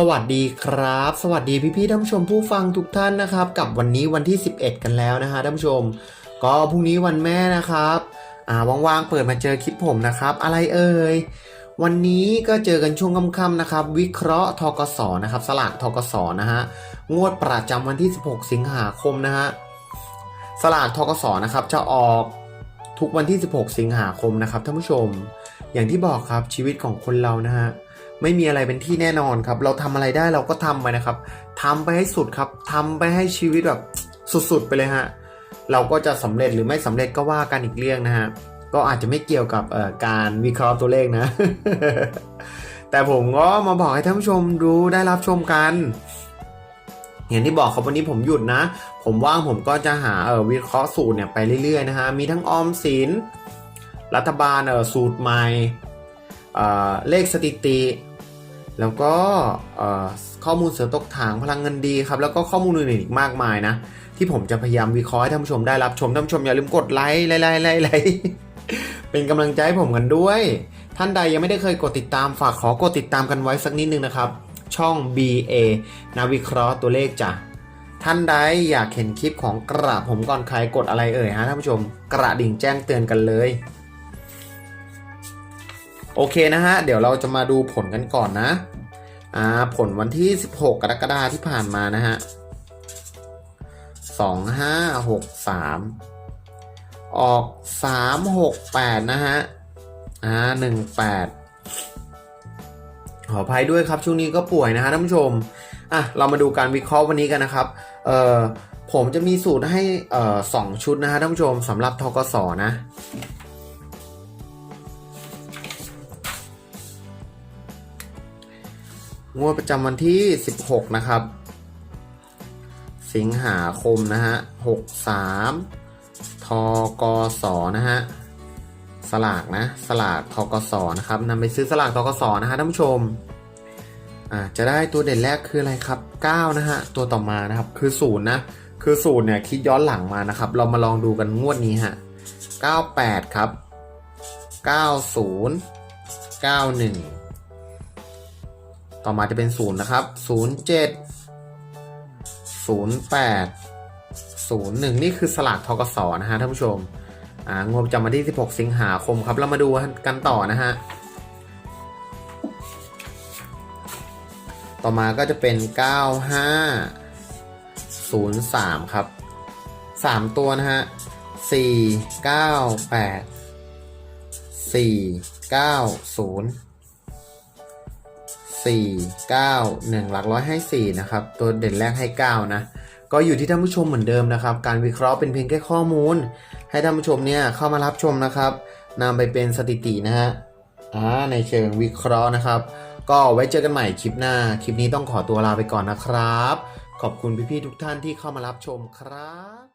สวัสดีครับ สวัสดีพี่ๆท่านผู้ชมผู้ฟังทุกท่านนะครับ กับวันนี้วันที่ 11 กันแล้วนะฮะท่านผู้ชม ก็พรุ่งนี้วันแม่นะครับอ่าว่างๆเปิดมาเจอคลิปผมนะครับ อะไรเอ่ยวันนี้ก็เจอกันช่วงค่ำๆนะครับ วิเคราะห์ทกสนะครับ สลากทกสนะฮะงวดประจำวันที่ 16 สิงหาคมนะฮะสลากทกสนะครับจะออกทุกวันที่ 16 สิงหาคมนะครับท่านผู้ชม อย่างที่บอกครับชีวิตของคนเรานะฮะ ไม่มีอะไรเป็นที่แน่นอนครับ เราทำอะไรได้เราก็ทำไปนะครับทำไปให้สุดครับทำไปให้ชีวิตแบบสุดๆไปเลยฮะ เราก็จะสำเร็จหรือไม่สำเร็จก็ว่ากันอีกเรื่องนะฮะ ก็อาจจะไม่เกี่ยวกับการวิเคราะห์ตัวเลขนะ แต่ผมก็มาบอกให้ท่านผู้ชมดูได้รับชมกันอย่างที่บอกครับวันนี้ผมหยุดนะ ผมว่างผมก็จะหาเออวิเคราะห์สูตรเนี่ยไปเรื่อยๆนะฮะ มีทั้งออมสิน รัฐบาลเออสูตรใหม่เอ่อเลขสถิติ แล้วก็ข้อมูลเสือตกถางพลังเงินดีครับ แล้วก็ข้อมูลอื่นอีกมากมายนะ ที่ผมจะพยายามวิเคราะห์ให้ท่านผู้ชมได้รับชมท่านผู้ชมอย่าลืมกดไลค์ไลค์ไลค์ไลค์เป็นกำลังใจให้ผมกันด้วย ท่านใดยังไม่ได้เคยกดติดตามฝากขอกดติดตามกันไว้สักนิดนึงนะครับ ช่อง BA นาวิเคราะห์ตัวเลขจ้ะท่านใดอยากเห็นคลิปของกระผมก่อนใครกดอะไรเอ่ยฮะท่านผู้ชม กระดิ่งแจ้งเตือนกันเลย โอเคนะฮะ เดี๋ยวเราจะมาดูผลกันก่อนนะอ่าผลวันที่ 16 กรกฎาคมที่ผ่านมานะฮะ 2 5 6 3 ออก 3 6 8 นะฮะ อ่า 1 8 ขออภัยด้วยครับช่วงนี้ก็ป่วยนะฮะท่านผู้ชม อะ เรามาดูการวิเคราะห์วันนี้กันนะครับ เอ่อผมจะมีสูตรให้เอ่อสองชุดนะฮะท่านผู้ชมสำหรับทกสนะ งวดประจำวันที่ 16 นะครับ สิงหาคมนะฮะ 63 ทกสนะฮะ สลากนะ สลากทกสนะครับนำไปซื้อสลากทกสนะฮะท่านผู้ชม อ่า จะได้ตัวเด่นแรกคืออะไรครับ 9 นะฮะ ตัวต่อมานะครับ คือ0นะ คือ0เนี่ยคิดย้อนหลังมานะครับ เรามาลองดูกันงวดนี้ฮะ 98 ครับ 90 91 ต่อมาจะเป็น0นะครับ07 08 01นี่คือสลากทกสนะฮะท่านผู้ชมอ่างวดประจำวันที่ 16 สิงหาคมครับ เรามาดูกันต่อนะฮะ ต่อมาก็จะเป็น 95 03 ครับ 3 ตัวนะฮะ 4 9 8 4 9 1 หลักร้อยให้ 4 นะครับ ตัวเด่นแรกให้ 9 นะ ก็อยู่ที่ท่านผู้ชมเหมือนเดิมนะครับ การวิเคราะห์เป็นเพียงแค่ข้อมูล ให้ท่านผู้ชมเนี่ยเข้ามารับชมนะครับนำไปเป็นสถิตินะฮะอ่าในเชิงวิเคราะห์นะครับ ก็ไว้เจอกันใหม่คลิปหน้า คลิปนี้ต้องขอตัวลาไปก่อนนะครับ ขอบคุณพี่ๆทุกท่านที่เข้ามารับชมครับ